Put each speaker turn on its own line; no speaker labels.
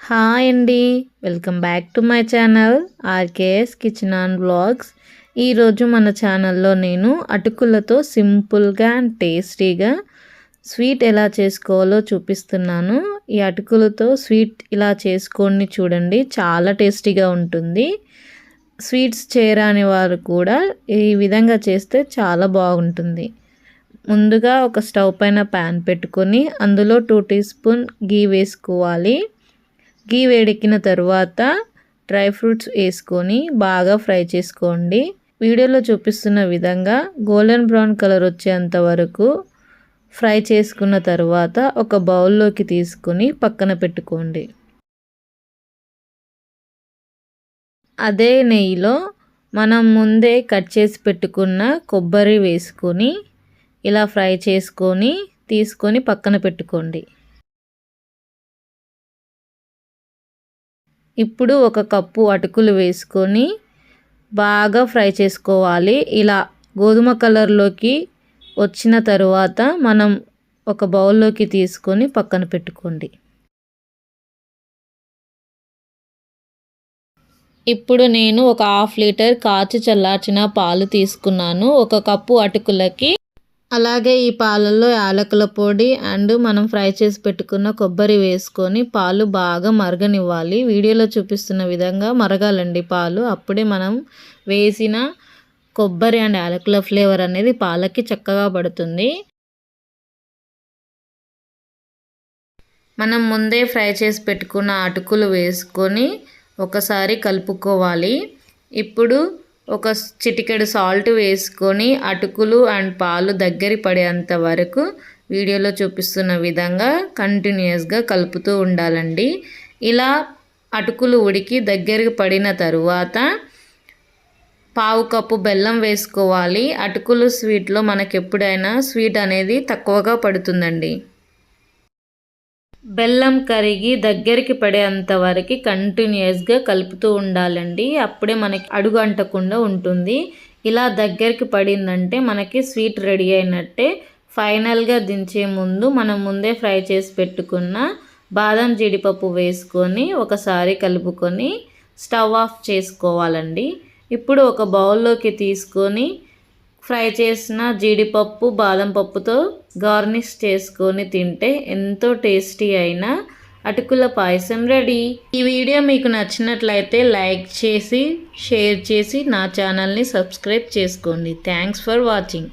Hi అండి. Welcome back to my channel RKS kitchen and blogs ఈరోజు మన ఛానల్లో నేను అటుకులతో సింపుల్గా అండ్ టేస్టీగా స్వీట్ ఎలా చేసుకోవాలో చూపిస్తున్నాను. ఈ అటుకులతో స్వీట్ ఇలా చేసుకోండి చూడండి చాలా టేస్టీగా ఉంటుంది. స్వీట్స్ చేరాని వారు కూడా ఈ విధంగా చేస్తే చాలా బాగుంటుంది. ముందుగా ఒక స్టవ్ పైన ప్యాన్ పెట్టుకొని అందులో టూ టీ స్పూన్ గీ వేసుకోవాలి. గీ వేడెక్కిన తర్వాత డ్రై ఫ్రూట్స్ వేసుకొని బాగా ఫ్రై చేసుకోండి. వీడియోలో చూపిస్తున్న విధంగా గోల్డెన్ బ్రౌన్ కలర్ వచ్చేంత వరకు ఫ్రై చేసుకున్న తర్వాత ఒక బౌల్లోకి తీసుకుని పక్కన పెట్టుకోండి. అదే నెయ్యిలో మనం ముందే కట్ చేసి పెట్టుకున్న కొబ్బరి వేసుకొని ఇలా ఫ్రై చేసుకొని తీసుకొని పక్కన పెట్టుకోండి. ఇప్పుడు ఒక కప్పు అటుకులు వేసుకొని బాగా ఫ్రై చేసుకోవాలి. ఇలా గోధుమ కలర్లోకి వచ్చిన తరువాత మనం ఒక బౌల్లోకి తీసుకొని పక్కన పెట్టుకోండి. ఇప్పుడు నేను ఒక హాఫ్ లీటర్ కాచి చల్లార్చిన పాలు తీసుకున్నాను. ఒక కప్పు అటుకులకి అలాగే ఈ పాలల్లో యాలకుల పొడి అండ్ మనం ఫ్రై చేసి పెట్టుకున్న కొబ్బరి వేసుకొని పాలు బాగా మరగనివ్వాలి. వీడియోలో చూపిస్తున్న విధంగా మరగాలండి పాలు. అప్పుడే మనం వేసిన కొబ్బరి అండ్ యాలకుల ఫ్లేవర్ అనేది పాలకి చక్కగా పడుతుంది. మనం ముందే ఫ్రై చేసి పెట్టుకున్న అటుకులు వేసుకొని ఒకసారి కలుపుకోవాలి. ఇప్పుడు ఒక చిటికెడు సాల్ట్ వేసుకొని అటుకులు అండ్ పాలు దగ్గర పడేంత వరకు వీడియోలో చూపిస్తున్న విధంగా కంటిన్యూస్గా కలుపుతూ ఉండాలండి. ఇలా అటుకులు ఉడికి దగ్గరికి పడిన తరువాత పావు కప్పు బెల్లం వేసుకోవాలి. అటుకులు స్వీట్లో మనకి ఎప్పుడైనా స్వీట్ అనేది తక్కువగా పడుతుందండి. బెల్లం కరిగి దగ్గరికి పడేంత వరకు కంటిన్యూస్గా కలుపుతూ ఉండాలండి. అప్పుడే మనకి అడుగు అంటకుండా ఉంటుంది. ఇలా దగ్గరికి పడిందంటే మనకి స్వీట్ రెడీ అయినట్టే ఫైనల్గా దించే ముందు మనం ముందే ఫ్రై చేసి పెట్టుకున్న బాదం జీడిపప్పు వేసుకొని ఒకసారి కలుపుకొని స్టవ్ ఆఫ్ చేసుకోవాలండి. ఇప్పుడు ఒక బౌల్లోకి తీసుకొని ఫ్రై చేసిన జీడిపప్పు బాదం పప్పుతో గార్నిష్ చేసుకొని తింటే ఎంతో టేస్టీ అయిన అటుకుల పాయసం రెడీ. ఈ వీడియో మీకు నచ్చినట్లయితే లైక్ చేసి షేర్ చేసి నా ఛానల్ని సబ్స్క్రైబ్ చేసుకోండి. Thanks for watching.